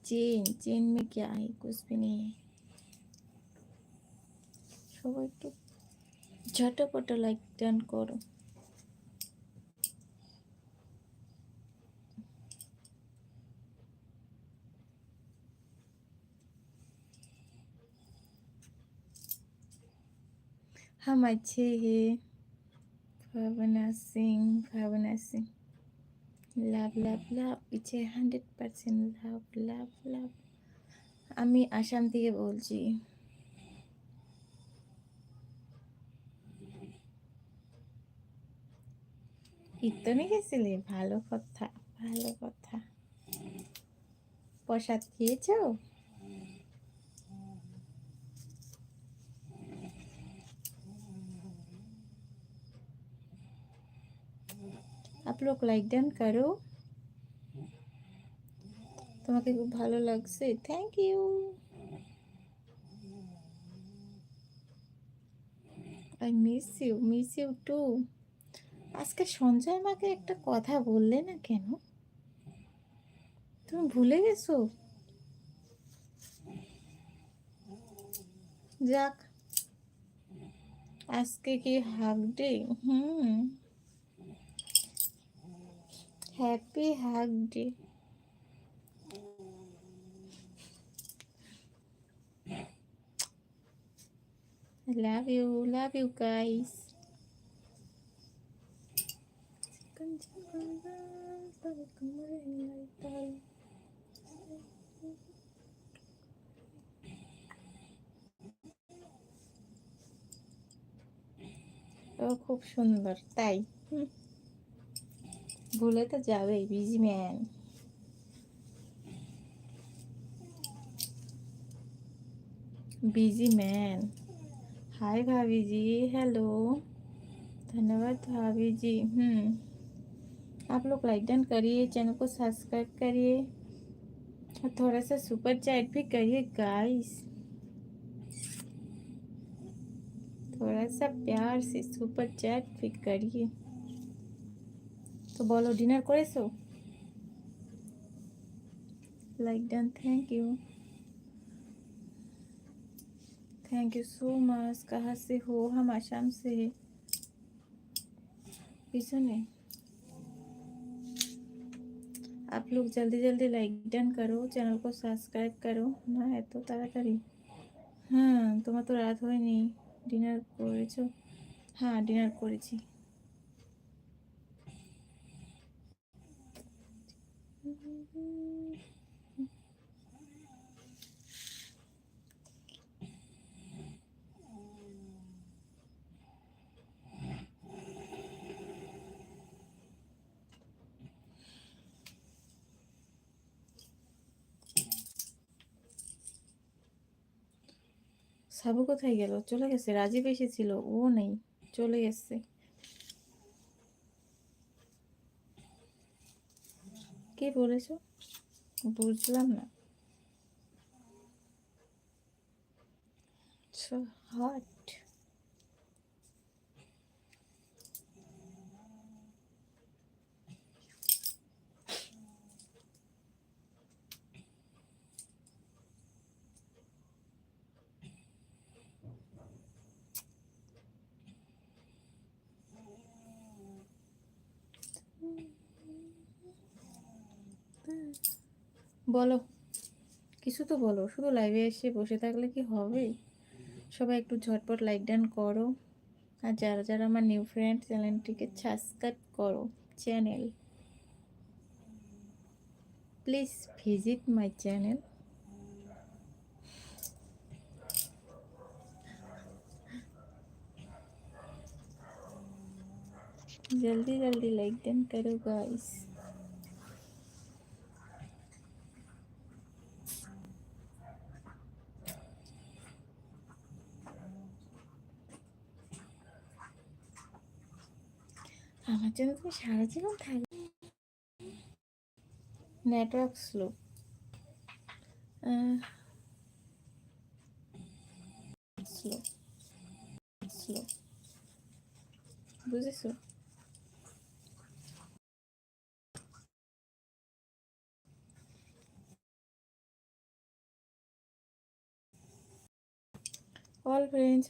Chain chain में क्या है कुछ भी नहीं है সবাই একটু ঝটপট লাইক ডান করো हम अच्छे हैं भावना सिंह भावना सिंह লাভ লাভ লাভ পিছে হান্ড্রেড পার্সেন্ট লাভ লাভ লাভ আমি আসাম থেকে বলছি। কীর্তনে গেছিলে? ভালো কথা ভালো কথা। প্রসাদ খেয়েছো? আপ লোক লাইক ডান કરો তোমাকে খুব ভালো লাগছে। Thank you I miss you miss you too আজকে সঞ্জয় মাকে একটা কথা বললে না কেন? তুমি ভুলে গেছো? যাক, আজকে কি half day? Hmm. Happy hug day you love you guys ও খুব সুন্দর তাই হুম ভুলে তো যাবেই busy man busy man hi भाभी जी हेलो धन्यवाद भाभी जी हम्म आप लोग लाइक डन करिए चैनल को सब्सक्राइब करिए और थोड़ा सा सुपर चैट भी करिए गाइस थोड़ा सा प्यार से सुपर चैट भी करिए তো বলো ডিনার করেছো like done thank you thank you so much कहाँ से हो हम आसाम से है पिछने आप लोग जल्दी जल्दी लाइक डन करो চ্যানেল को সাবস্ক্রাইব করো না এত তাড়াতাড়ি হ্যাঁ তোমার তো রাত হয়নি ডিনার করেছো হ্যাঁ ডিনার করেছি সাবু কোথায় গেল? চলে গেছে। রাজীব এসেছিল। ও নেই। চলে গেছে। কি বলেছ? বুঝলাম না। so hot বলো কিছু তো বলো শুধু লাইভে এসে বসে থাকলে কি হবে সবাই একটু ঝটপট লাইক ডান করো আর যারা যারা আমার নিউ ফ্রেন্ড চ্যানেলটিকে সাবস্ক্রাইব করো channel please visit my channel जल्दी जल्दी लाइक डन करो गाइस আমার জন্য তুমি সারা জীবন থাকবে। নেটওয়ার্ক স্লো স্লো স্লো বুঝেছ? All friends